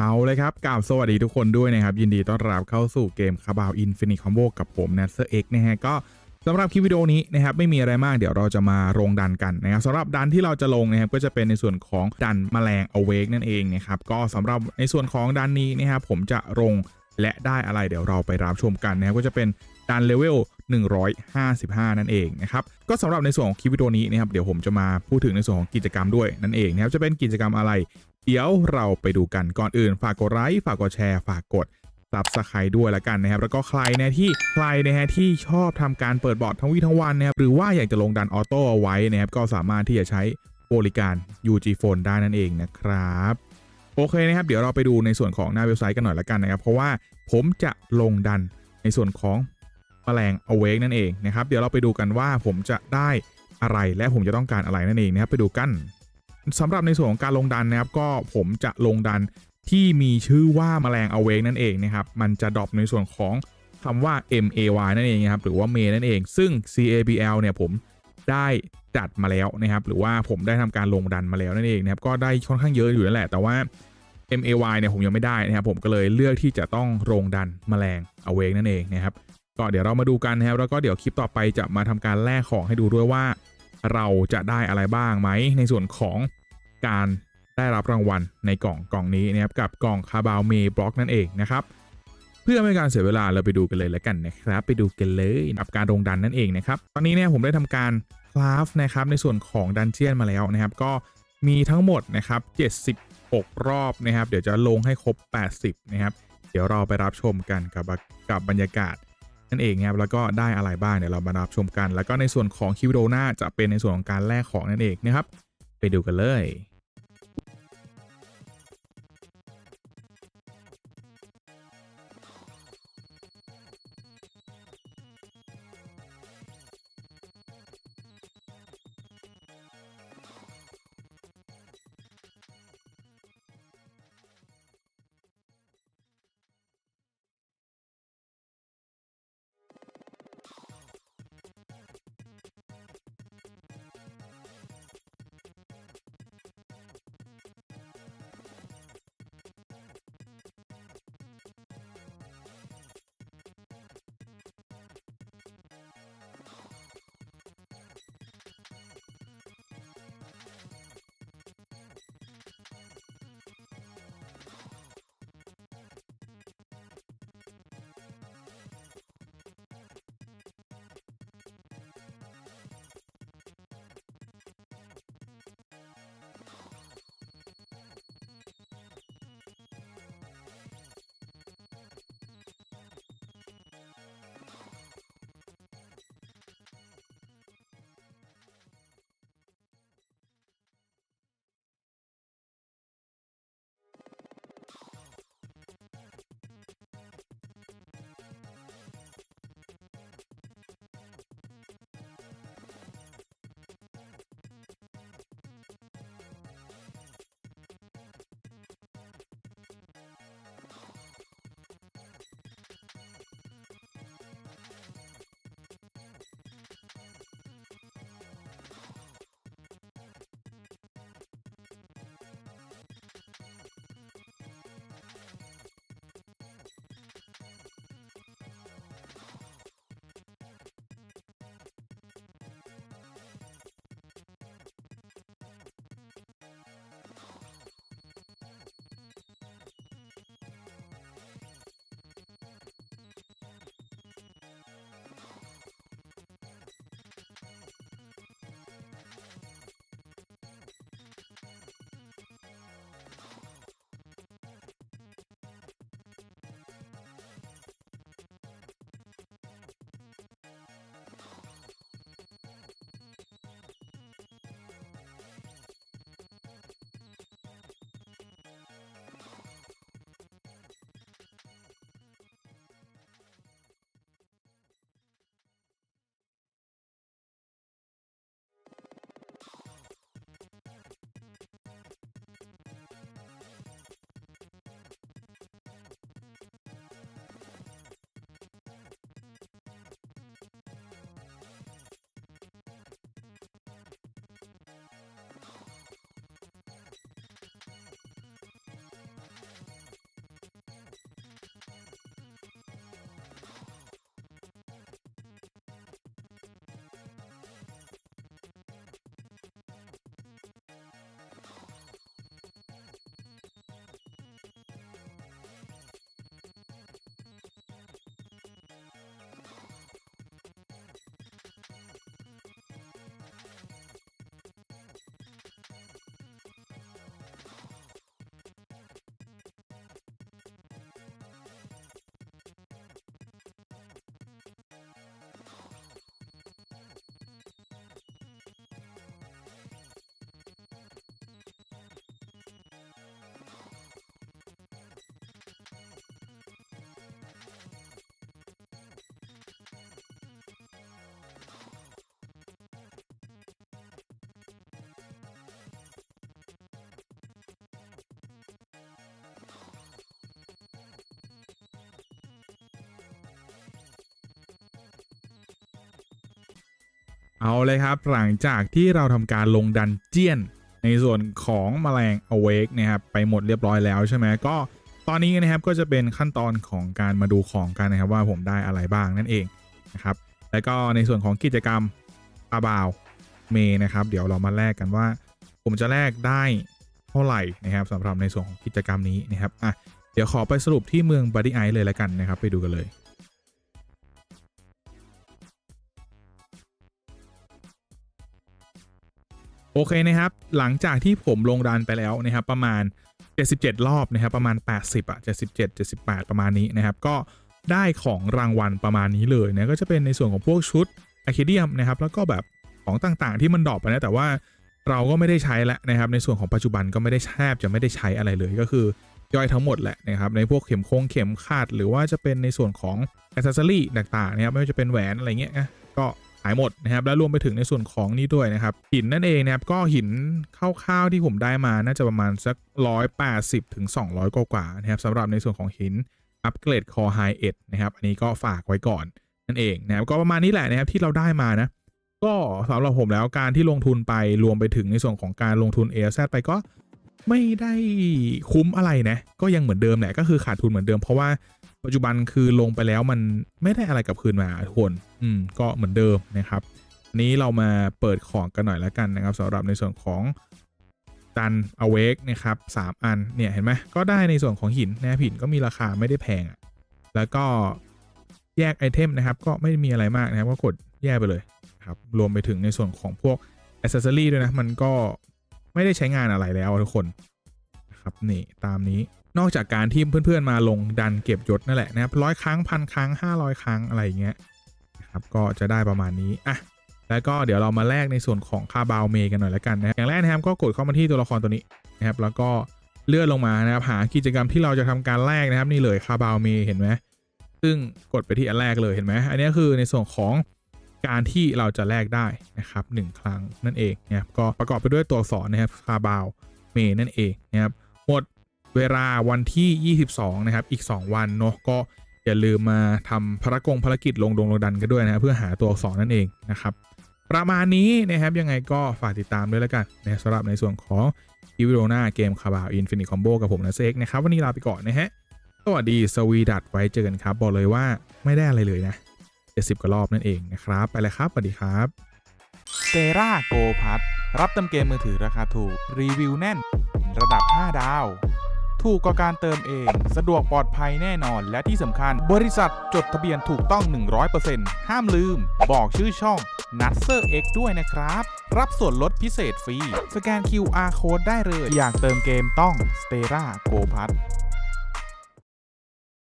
เอาเลยครับกล่าวสวัสดีทุกคนด้วยนะครับ ยินดีต้อนรับเข้าสู่เกมคาบาวอินฟินิคอมโบกับผมนะเซอร์เอ็กนะฮะก็สำหรับคลิปวิดีโอนี้นะครับไม่มีอะไรมากเดี๋ยวเราจะมาลงดันกันนะครับสำหรับดันที่เราจะลงนะครับก็จะเป็นในส่วนของดันแมลงอเวกนั่นเองนะครับก็สำหรับในส่วนของดันนี้นะครับผมจะลงและได้อะไรเดี๋ยวเราไปรับชมกันนะครับก็จะเป็นดันเลเวล155 นั่นเองนะครับก็สำหรับในส่วนของคลิปวิดีโอนี้นะครับเดี๋ยวผมจะมาพูดถึงในส่วนของกิจกรรมด้วยนั่นเองนะครับจะเป็นกิจกรรมอะไร เดี๋ยวเราไปดูกันก่อนอื่น ฝากกดไลค์ฝากกดแชร์ฝากกดซับสไครต์ด้วยละกันนะครับ แล้วก็ใครนะที่ใครนะฮะที่ชอบทำการเปิดบอร์ดทั้งวี่ทั้งวันนะครับหรือว่าอยากจะลงดันออโต้เอาไว้นะครับก็สามารถที่จะใช้บริการ UG Phone ได้นั่นเองนะครับโอเคนะครับ เดี๋ยวเราไปดูในส่วนของหน้าเว็บไซต์กันหน่อยละกันนะครับ เพราะว่าผมจะลงดันในส่วนของแมลง Awake นั่นเองนะครับ เดี๋ยวเราไปดูกันว่าผมจะได้อะไรและผมจะต้องการอะไรนั่นเองนะครับไปดูกัน สำหรับในส่วนของการลงดันนะครับ ก็ผมจะลงดันที่มีชื่อว่าแมลง awake นั่นเองนะครับ มันจะดรอปในส่วนของคำว่า MAY นั่นเองนะครับ หรือว่า May นั่นเอง ซึ่ง CABL เนี่ยผมได้จัดมาแล้วนะครับ หรือว่าผมได้ทำการลงดันมาแล้วนั่นเองนะครับ ก็ได้ค่อนข้างเยอะอยู่นั่นแหละ แต่ว่า MAY เนี่ยผมยังไม่ได้นะครับ ผมก็เลยเลือกที่จะต้องลงดันแมลง awake นั่นเองนะครับ ก็เดี๋ยวเรามาดูกันนะครับ แล้วก็เดี๋ยวคลิปต่อไปจะมาทำการแลกของให้ดูด้วยว่า เราจะได้อะไรบ้างไหม ในส่วนของการได้รับรางวัลในกล่องกล่องนี้นะครับกับกล่องคาบาวเมบล็อกนั่นเองนะครับเพื่อไม่ให้การเสียเวลาเราไปดูกันเลยแล้วกันนะครับ ไปดูกันเลยกับการลงดันนั่นเองนะครับตอนนี้เนี่ยผมได้ทำการคราฟนะครับในส่วนของดันเจียนมาแล้วนะครับ ก็มีทั้งหมดนะครับ 76 รอบนะครับ เดี๋ยวจะลงให้ครบ 80 นะครับ เดี๋ยวเราไปรับชมกันกับกับบรรยากาศ นั่นเองนะครับแล้วก็ได้อะไรบ้างเดี๋ยวเรามารับชมกัน แล้วก็ในส่วนของคลิปวิดีโอหน้าจะเป็นในส่วนของการแลกของนั่นเองนะครับไปดูกันเลย เอาเลยครับ หลังจากที่เราทำการลงดันเจียน ในส่วนของแมลง awake นะครับไปหมดเรียบร้อยแล้วใช่ไหมก็ตอนนี้นะครับก็จะเป็นขั้นตอนของการมาดูของกันนะครับว่าผมได้อะไรบ้างนั่นเองนะครับแล้วก็ในส่วนของกิจกรรมอาบาวเมนะครับ เดี๋ยวเรามาแลกกันว่า ผมจะแลกได้เท่าไหร่นะครับสำหรับในส่วนของกิจกรรมนี้นะครับอะเดี๋ยวขอไปสรุปที่เมืองบัดดี้ไอเลยละกันนะครับ ไปดูกันเลย โอเคนะครับ หลังจากที่ผมลงดันไปแล้วนะครับ ประมาณ 77 รอบนะครับ ประมาณ 80อะ77 78 ประมาณนี้นะครับ ก็ได้ของรางวัลประมาณนี้เลยนะก็จะเป็นในส่วนของพวกชุดอะคิเดียมนะครับ แล้วก็แบบของต่างๆ ที่มันดรอปไปนะแต่ว่าเราก็ไม่ได้ใช้แล้วนะครับ ในส่วนของปัจจุบันก็ไม่ได้แทบจะไม่ได้ใช้อะไรเลยก็คือย่อยทั้งหมดแหละนะครับในพวกเข็มโค้งเข็มขาดหรือว่าจะเป็นในส่วนของอ c เซ s ซอรี่ต่างๆนะครับไม่ว่าจะเป็นแหวนอะไรเงี้ยนะก็ายหมดนะครับ แล้วรวมไปถึงในส่วนของนี่ด้วยนะครับ หินนั่นเองนะครับ ก็หินคร่าวๆที่ผมได้มาน่าจะประมาณสัก 180ถึง200 กว่าๆนะครับสำหรับในส่วนของหินอัปเกรดคอไฮเอ็ดนะครับ อันนี้ก็ฝากไว้ก่อนนั่นเองนะครับ ก็ประมาณนี้แหละนะครับที่เราได้มานะ ก็สำหรับผมแล้วการที่ลงทุนไปรวมไปถึงในส่วนของการลงทุน a อ z ไปก็ไม่ได้คุ้มอะไรนะ ก็ยังเหมือนเดิมแหละก็คือขาดทุนเหมือนเดิมเพราะว่า ปัจจุบันคือลงไปแล้วมันไม่ได้อะไรกลับคืนมาทุกคน อืม ก็เหมือนเดิมนะครับ นี้เรามาเปิดของกันหน่อยแล้วกันนะครับสำหรับในส่วนของดัน awake นะครับสามอัน เนี่ย เห็นไหมก็ได้ในส่วนของหินนะหินก็มีราคาไม่ได้แพงอะแล้วก็แยกไอเทมนะครับ ก็ไม่มีอะไรมากนะครับก็กดแยกไปเลยครับ รวมไปถึงในส่วนของพวกอ c เซ s ซอรี่ด้วยนะ มันก็ไม่ได้ใช้งานอะไรแล้วทุกคนนะครับนี่ตามนี้ นอกจากการที่เพื่อนๆมาลงดันเก็บยศนั่นแหละนะครับร้อยครั้งพันครั้ง 500 ครั้งอะไรอย่างเงี้ยนะครับก็จะได้ประมาณนี้อะแล้วก็เดี๋ยวเรามาแลกในส่วนของคาบาวเมกันหน่อยแล้วกันนะอย่างแรกนะครับก็กดเข้ามาที่ตัวละครตัวนี้นะครับแล้วก็เลื่อนลงมานะครับหากิจกรรมที่เราจะทำการแลกนะครับนี่เลยคาบาวเมเห็นไหมซึ่งกดไปที่อันแรกเลยเห็นไหมอันนี้คือในส่วนของการที่เราจะแลกได้นะครับหนึ่งครั้งนั่นเองนะครับก็ประกอบไปด้วยตัวอักษรนะครับคาบาวเมนั่นเองนะครับ เวลาวันที่ 22 นะครับ อีก 2 วันเนาะก็อย่าลืมมาทำภารกงภารกิจลงดงลงดันกันด้วยนะครับเพื่อหาตัวอักษรนั่นเองนะครับ ประมาณนี้นะครับยังไงก็ฝากติดตามด้วยแล้วกันนะสำหรับในส่วนของอีวิโรนาเกมคาบาวอินฟินิตคอมโบกับผมนะเซกนะครับ วันนี้ลาไปก่อนนะฮะ สวัสดีสวีดัตไว้เจอกันครับ บอกเลยว่าไม่ได้อะไรเลยนะ70กว่ารอบนั่นเองนะครับ ไปเลยครับสวัสดีครับเซราโกพัทรับเติมเกมมือถือราคาถูกรีวิวแน่น ระดับ 5 ดาว ถูกกว่าการเติมเอง สะดวกปลอดภัยแน่นอน และที่สำคัญ บริษัทจดทะเบียนถูกต้อง 100%ห้ามลืม บอกชื่อช่องนัทเซอร์เอ็กด้วยนะครับ รับส่วนลดพิเศษฟรี สแกน QR Code ได้เลย อยากเติมเกมต้อง s t e r a Go p a s